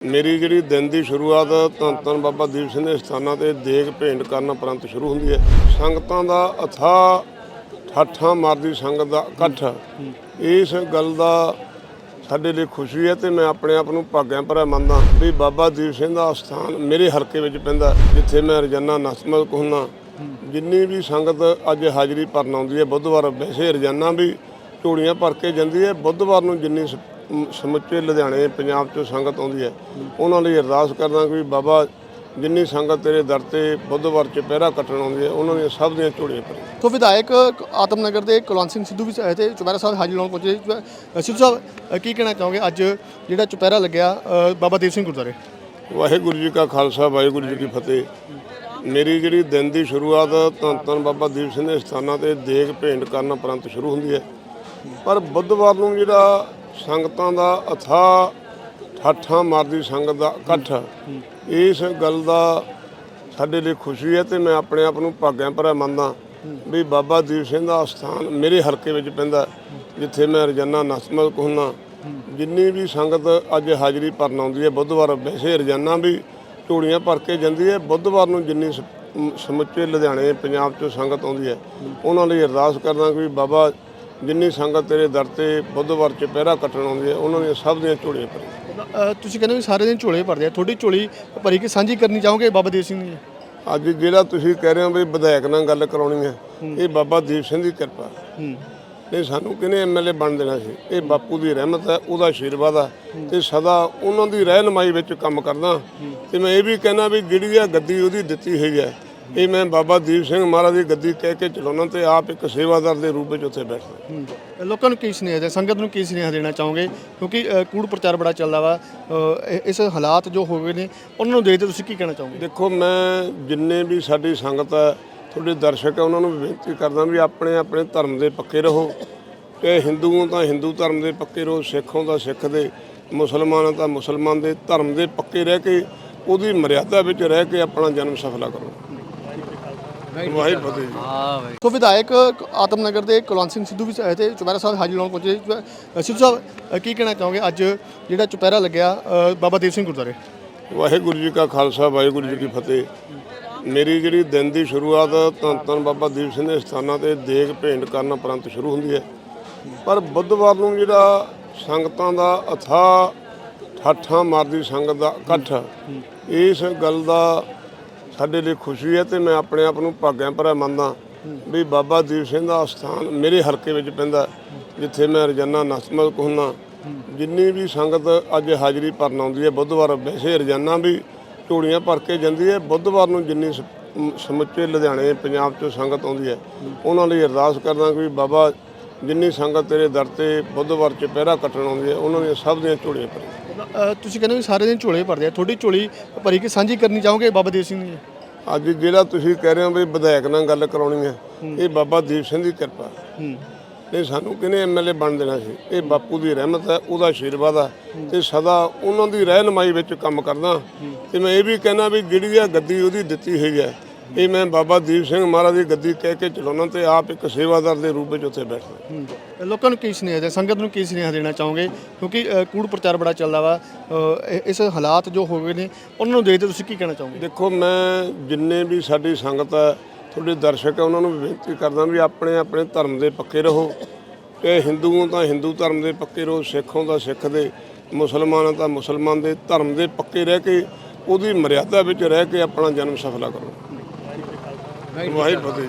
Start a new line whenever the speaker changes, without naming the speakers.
ਮੇਰੀ ਜਿਹੜੀ ਦਿਨ ਦੀ ਸ਼ੁਰੂਆਤ ਧੰਨ ਧੰਨ ਬਾਬਾ ਦੀਪ ਸਿੰਘ ਦੇ ਸਥਾਨਾਂ ਤੇ ਦੇਗ ਭੇਂਟ ਕਰਨ ਉਪਰੰਤ ਸ਼ੁਰੂ ਹੁੰਦੀ ਹੈ। ਸੰਗਤਾਂ ਦਾ ਅਥਾ ਠਾਠਾਂ ਮਾਰਦੀ ਸੰਗਤ ਦਾ ਇਕੱਠ। ਇਸ ਗੱਲ ਦਾ ਸਾਡੇ ਲਈ ਖੁਸ਼ੀ ਹੈ ਤੇ ਮੈਂ ਆਪਣੇ ਆਪ ਨੂੰ ਭਾਗਿਆ ਭਰਿਆ ਮੰਨਦਾ ਵੀ ਬਾਬਾ ਦੀਪ ਸਿੰਘ ਦਾ ਸਥਾਨ ਮੇਰੇ ਹਲਕੇ ਵਿੱਚ ਪੈਂਦਾ ਜਿੱਥੇ ਮੈਂ ਰੋਜ਼ਾਨਾ ਨਤਮਸਤਕ ਹੁੰਦਾ ਜਿੰਨੀ ਵੀ ਸੰਗਤ ਅੱਜ ਹਾਜ਼ਰੀ ਭਰਨ ਆਉਂਦੀ ਹੈ, ਬੁੱਧਵਾਰ ਵੈਸੇ ਰੋਜ਼ਾਨਾ ਵੀ ਝੋਲੀਆਂ ਭਰ ਕੇ ਜਾਂਦੀ ਹੈ, ਬੁੱਧਵਾਰ ਨੂੰ ਜਿੰਨੀ ਸ- ਸਮੁੱਚੇ ਲੁਧਿਆਣੇ ਪੰਜਾਬ ਚੋਂ ਸੰਗਤ ਆਉਂਦੀ ਹੈ। ਉਹਨਾਂ ਲਈ ਅਰਦਾਸ ਕਰਦਾ ਕਿ ਬਾਬਾ ਜਿੰਨੀ ਸੰਗਤ ਤੇਰੇ ਦਰ ਤੇ ਬੁੱਧਵਾਰ ਚ ਪਹਿਰਾ ਕੱਟਣ ਆਉਂਦੀ ਹੈ ਉਹਨਾਂ ਦੀਆਂ ਸਭ ਦੀਆਂ ਝੋਲੀਆਂ ਭਰੀ
ਤੋ ਵਿਧਾਇਕ ਆਤਮਨਗਰ ਦੇ ਕੁਲਵੰਤ ਸਿੰਘ ਸਿੱਧੂ ਵੀ ਆਏ ਤੇ ਚੁਪਹਿਰਾ ਸਾਹਿਬ ਹਾਜ਼ਰੀ ਲਾਉਣ ਪਹੁੰਚੇ। ਸਿੱਧੂ ਸਾਹਿਬ ਕੀ ਕਹਿਣਾ ਚਾਹੋਗੇ? ਅੱਜ ਜਿਹੜਾ ਚੁਪਹਿਰਾ ਲੱਗਿਆ ਬਾਬਾ ਦੀਪ ਸਿੰਘ ਗੁਰਦੁਆਰੇ।
ਵਾਹਿਗੁਰੂ ਜੀ ਕਾ ਖਾਲਸਾ ਵਾਹਿਗੁਰੂ ਜੀ ਕੀ ਫਤਿਹ। ਮੇਰੀ ਜਿਹੜੀ ਦਿਨ ਦੀ ਸ਼ੁਰੂਆਤ ਧੰਨ ਧੰਨ ਬਾਬਾ ਦੀਪ ਸਿੰਘ ਦੇ ਸਥਾਨਾਂ ਤੇ ਦੇਗ ਭੇਂਟ ਕਰਨ ਉਪਰੰਤ ਸ਼ੁਰੂ ਹੁੰਦੀ ਹੈ। ਪਰ ਬੁੱਧਵਾਰ ਨੂੰ ਜਿਹੜਾ ਸੰਗਤਾਂ ਦਾ ਅਥਾ ਠਾਠਾਂ ਮਾਰਦੀ ਸੰਗਤ ਦਾ ਇਕੱਠ। ਇਸ ਗੱਲ ਦਾ ਸਾਡੇ ਲਈ ਖੁਸ਼ੀ ਹੈ ਤੇ ਮੈਂ ਆਪਣੇ ਆਪ ਨੂੰ ਭਾਗਿਆ ਭਰਿਆ ਮੰਨਦਾ ਵੀ ਬਾਬਾ ਦੀਪ ਸਿੰਘ ਦਾ ਸਥਾਨ ਮੇਰੇ ਹਲਕੇ ਵਿੱਚ ਪੈਂਦਾ ਜਿੱਥੇ ਮੈਂ ਰੋਜ਼ਾਨਾ ਨਤਮਸਤਕ ਹੁੰਦਾ ਜਿੰਨੀ ਵੀ ਸੰਗਤ ਅੱਜ ਹਾਜ਼ਰੀ ਭਰਨ ਆਉਂਦੀ ਹੈ, ਬੁੱਧਵਾਰ ਵੈਸੇ ਰੋਜ਼ਾਨਾ ਵੀ ਝੋਲੀਆਂ ਭਰ ਕੇ ਜਾਂਦੀ ਹੈ, ਬੁੱਧਵਾਰ ਨੂੰ ਜਿੰਨੀ ਸਮੁੱਚੇ ਲੁਧਿਆਣੇ, ਪੰਜਾਬ ਚੋਂ ਸੰਗਤ ਆਉਂਦੀ ਹੈ, ਉਹਨਾਂ ਲਈ ਅਰਦਾਸ ਕਰਦਾ ਕਿ ਵੀ ਬਾਬਾ ਜਿੰਨੀ ਸੰਗਤ ਤੇਰੇ ਦਰ ਤੇ ਬੁੱਧਵਾਰ ਚ ਪਹਿਰਾ ਕੱਟਣ ਆਉਂਦੀ ਹੈ ਉਹਨਾਂ ਦੀਆਂ ਸਭ ਦੀਆਂ ਝੋਲੀਆਂ ਭਰੀ
ਅ, ਤੁਸੀਂ ਕਹਿੰਦੇ ਵੀ ਸਾਰੇ ਦਿਨ ਝੋਲੇ ਭਰਦੇ ਆ। ਤੁਹਾਡੀ ਝੋਲੀ ਭਰੀ ਕੇ ਸਾਂਝੀ ਕਰਨੀ ਚਾਹੋਗੇ ਬਾਬਾ ਦੀਪ ਸਿੰਘ ਦੀ?
ਅੱਜ ਜਿਹੜਾ ਤੁਸੀਂ ਕਹਿ ਰਹੇ ਹੋ ਵੀ ਵਿਧਾਇਕ ਨਾਲ ਗੱਲ ਕਰਾਉਣੀ ਹੈ ਇਹ ਬਾਬਾ ਦੀਪ ਸਿੰਘ ਦੀ ਕਿਰਪਾ।
ਹੂੰ।
ਨਹੀਂ ਸਾਨੂੰ ਕਿਹਨੇ ਐਮਐਲਏ ਬਣ ਦੇਣਾ ਸੀ? ਇਹ ਬਾਪੂ ਦੀ ਰਹਿਮਤ ਹੈ ਉਹਦਾ ਆਸ਼ੀਰਵਾਦ ਆ। ਤੇ ਸਦਾ ਉਹਨਾਂ ਦੀ ਰਹਿਨਮਾਈ ਵਿੱਚ ਕੰਮ ਕਰਦਾ। ਤੇ ਮੈਂ ਇਹ ਵੀ ਕਹਿਣਾ ਵੀ ਜਿਹੜੀ ਆ ਗੱਦੀ ਉਹਦੀ ਦਿੱਤੀ ਹੋਈ ਹੈ ਇਹ ਮੈਂ ਬਾਬਾ ਦੀਪ ਸਿੰਘ ਮਹਾਰਾਜ ਦੀ ਗੱਦੀ ਕਹਿ ਕੇ ਚਲਾਉਣਾ ਤੇ ਆਪ ਇੱਕ ਸੇਵਾਦਾਰ ਦੇ ਰੂਪ ਵਿੱਚ ਉੱਥੇ ਬੈਠਦਾ।
ਹੂੰ। ਲੋਕਾਂ ਨੂੰ ਕੀ ਸੁਨੇਹਾ ਦੇ ਸੰਗਤ ਨੂੰ ਕੀ ਸੁਨੇਹਾ ਦੇਣਾ ਚਾਹੋਗੇ? ਕਿਉਂਕਿ ਅ, ਕੂੜ ਪ੍ਰਚਾਰ ਬੜਾ ਚੱਲਦਾ ਵਾ। ਅ, ਇਹ- ਇਸ ਹਾਲਾਤ ਜੋ ਹੋ ਗਏ ਨੇ ਉਹਨਾਂ ਨੂੰ ਦੇਖਦੇ ਤੁਸੀਂ ਕੀ ਕਹਿਣਾ ਚਾਹੋਗੇ?
ਦੇਖੋ ਮੈਂ ਜਿੰਨੇ ਵੀ ਸਾਡੀ ਸੰਗਤ ਹੈ ਤੁਹਾਡੇ ਦਰਸ਼ਕ ਹੈ ਉਹਨਾਂ ਨੂੰ ਵੀ ਬੇਨਤੀ ਕਰਦਾ ਵੀ ਆਪਣੇ ਆਪਣੇ ਧਰਮ ਦੇ ਪੱਕੇ ਰਹੋ। ਤੇ ਹਿੰਦੂਆਂ ਤਾਂ ਹਿੰਦੂ ਧਰਮ ਦੇ ਪੱਕੇ ਰਹੋ ਸਿੱਖੋਂ ਤਾਂ ਸਿੱਖ ਦੇ ਮੁਸਲਮਾਨਾਂ ਤਾਂ ਮੁਸਲਮਾਨ ਦੇ ਧਰਮ ਦੇ ਪੱਕੇ ਰਹਿ ਕੇ ਉਹਦੀ ਮਰਿਆਦਾ ਵਿੱਚ ਰਹਿ ਕੇ ਆਪਣਾ ਜਨਮ ਸਫਲਾ ਕਰੋ। ਵਾਹਿਗੁਰੂ ਜੀ
ਤੋ ਵਿਧਾਇਕ ਆਤਮਨਗਰ ਦੇ ਕੁਲਵੰਤ ਸਿੰਘ ਸਿੱਧੂ ਵੀ ਆਏ ਤੇ ਚੁਪਹਿਰਾ ਸਾਹਿਬ ਹਾਜ਼ਰੀ ਲਾਉਣ ਪਹੁੰਚੇ ਅ, ਸਿੱਧੂ ਸਾਹਿਬ ਅ, ਕੀ ਕਹਿਣਾ ਚਾਹੋਗੇ? ਅੱਜ ਜਿਹੜਾ ਚੁਪਹਿਰਾ ਲੱਗਿਆ ਅ, ਬਾਬਾ ਦੀਪ ਸਿੰਘ ਗੁਰਦੁਆਰੇ।
ਵਾਹਿਗੁਰੂ ਜੀ ਕਾ ਖਾਲਸਾ ਵਾਹਿਗੁਰੂ ਜੀ ਕੀ ਫਤਿਹ। ਮੇਰੀ ਜਿਹੜੀ ਦਿਨ ਦੀ ਸ਼ੁਰੂਆਤ ਧੰਨ ਧੰਨ ਬਾਬਾ ਦੀਪ ਸਿੰਘ ਦੇ ਸਥਾਨਾਂ ਤੇ ਦੇਗ ਭੇਂਟ ਕਰਨ ਉਪਰੰਤ ਸ਼ੁਰੂ ਹੁੰਦੀ ਹੈ। ਪਰ ਬੁੱਧਵਾਰ ਨੂੰ ਜਿਹੜਾ ਸੰਗਤਾਂ ਦਾ ਅਥਾ ਠਾਠਾਂ ਮਾਰਦੀ ਸੰਗਤ ਦਾ ਇਕੱਠ ਇਸ ਗੱਲ ਦਾ ਸਾਡੇ ਲਈ ਖੁਸ਼ੀ ਹੈ ਤੇ ਮੈਂ ਆਪਣੇ ਆਪ ਨੂੰ ਭਾਗਿਆ ਭਰਿਆ ਮੰਨਦਾ ਵੀ ਬਾਬਾ ਦੀਪ ਸਿੰਘ ਦਾ ਸਥਾਨ ਮੇਰੇ ਹਲਕੇ ਵਿੱਚ ਪੈਂਦਾ, ਜਿੱਥੇ ਮੈਂ ਰੋਜ਼ਾਨਾ ਨਤਮਸਤਕ ਹੁੰਦਾ ਜਿੰਨੀ ਵੀ ਸੰਗਤ ਅੱਜ ਹਾਜ਼ਰੀ ਭਰਨ ਆਉਂਦੀ ਹੈ, ਬੁੱਧਵਾਰ ਵੈਸੇ ਰੋਜ਼ਾਨਾ ਵੀ ਝੋਲੀਆਂ ਭਰ ਕੇ ਜਾਂਦੀ ਹੈ। ਬੁੱਧਵਾਰ ਨੂੰ ਜਿੰਨੀ ਸਮੁੱਚੇ ਲੁਧਿਆਣੇ, ਪੰਜਾਬ ਚੋਂ ਸੰਗਤ ਆਉਂਦੀ ਹੈ, ਉਹਨਾਂ ਲਈ ਅਰਦਾਸ ਕਰਦਾ ਕਿ ਵੀ ਬਾਬਾ ਜਿੰਨੀ ਸੰਗਤ ਤੇਰੇ ਦਰ ਤੇ ਬੁੱਧਵਾਰ ਚ ਪਹਿਰਾ ਕੱਟਣ ਆਉਂਦੀ ਹੈ, ਉਹਨਾਂ ਦੀਆਂ ਸਭ ਦੀਆਂ ਝੋਲੀਆਂ ਭਰੀ
ਤੁਸੀਂ ਕਹਿੰਦੇ ਵੀ ਸਾਰੇ ਦਿਨ ਝੋਲੇ ਭਰਦੇ ਆ। ਤੁਹਾਡੀ ਝੋਲੀ ਭਰੀ ਕੇ ਸਾਂਝੀ ਕਰਨੀ ਚਾਹੋਗੇ ਬਾਬਾ ਦੀਪ ਸਿੰਘ ਦੀ
ਅੱਜ ਜਿਹੜਾ ਤੁਸੀਂ ਕਹਿ ਰਹੇ ਹੋ ਵੀ ਵਿਧਾਇਕ ਨਾਲ ਗੱਲ ਕਰਾਉਣੀ ਹੈ ਇਹ ਬਾਬਾ ਦੀਪ ਸਿੰਘ ਦੀ ਕਿਰਪਾ।
ਹੂੰ।
ਨਹੀਂ ਸਾਨੂੰ ਕਿਹਨੇ ਐਮਐਲਏ ਬਣ ਦੇਣਾ ਸੀ? ਇਹ ਬਾਪੂ ਦੀ ਰਹਿਮਤ ਹੈ ਉਹਦਾ ਆਸ਼ੀਰਵਾਦ ਆ। ਤੇ ਸਦਾ ਉਹਨਾਂ ਦੀ ਰਹਿਨਮਾਈ ਵਿੱਚ ਕੰਮ ਕਰਦਾ। ਤੇ ਮੈਂ ਇਹ ਵੀ ਕਹਿਣਾ ਵੀ ਜਿਹੜੀ ਆ ਗੱਦੀ ਉਹਦੀ ਦਿੱਤੀ ਹੋਈ ਹੈ ਇਹ ਮੈਂ ਬਾਬਾ ਦੀਪ ਸਿੰਘ ਮਹਾਰਾਜ ਦੀ ਗੱਦੀ ਕਹਿ ਕੇ ਚਲਾਉਣਾ ਤੇ ਆਪ ਇੱਕ ਸੇਵਾਦਾਰ ਦੇ ਰੂਪ ਵਿੱਚ ਉੱਥੇ ਬੈਠਦਾ।
ਹੂੰ। ਲੋਕਾਂ ਨੂੰ ਕੀ ਸੁਨੇਹਾ ਦੇ ਸੰਗਤ ਨੂੰ ਕੀ ਸੁਨੇਹਾ ਦੇਣਾ ਚਾਹੋਗੇ? ਕਿਉਂਕਿ ਅ, ਕੂੜ ਪ੍ਰਚਾਰ ਬੜਾ ਚੱਲਦਾ ਵਾ ਅ, ਇਹ- ਇਸ ਹਾਲਾਤ ਜੋ ਹੋ ਗਏ ਨੇ ਉਹਨਾਂ ਨੂੰ ਦੇਖਦੇ ਤੁਸੀਂ ਕੀ ਕਹਿਣਾ ਚਾਹੋਗੇ?
ਦੇਖੋ ਮੈਂ ਜਿੰਨੇ ਵੀ ਸਾਡੀ ਸੰਗਤ ਹੈ ਤੁਹਾਡੇ ਦਰਸ਼ਕ ਹੈ ਉਹਨਾਂ ਨੂੰ ਵੀ ਬੇਨਤੀ ਕਰਦਾ ਵੀ ਆਪਣੇ ਆਪਣੇ ਧਰਮ ਦੇ ਪੱਕੇ ਰਹੋ। ਤੇ ਹਿੰਦੂਆਂ ਤਾਂ ਹਿੰਦੂ ਧਰਮ ਦੇ ਪੱਕੇ ਰਹੋ ਸਿੱਖੋਂ ਤਾਂ ਸਿੱਖ ਦੇ ਮੁਸਲਮਾਨਾਂ ਤਾਂ ਮੁਸਲਮਾਨ ਦੇ ਧਰਮ ਦੇ ਪੱਕੇ ਰਹਿ ਕੇ ਉਹਦੀ ਮਰਿਆਦਾ ਵਿੱਚ ਰਹਿ ਕੇ ਆਪਣਾ ਜਨਮ ਸਫਲਾ ਕਰੋ। ਵਾਹਿਗੁਰੂ ਜੀ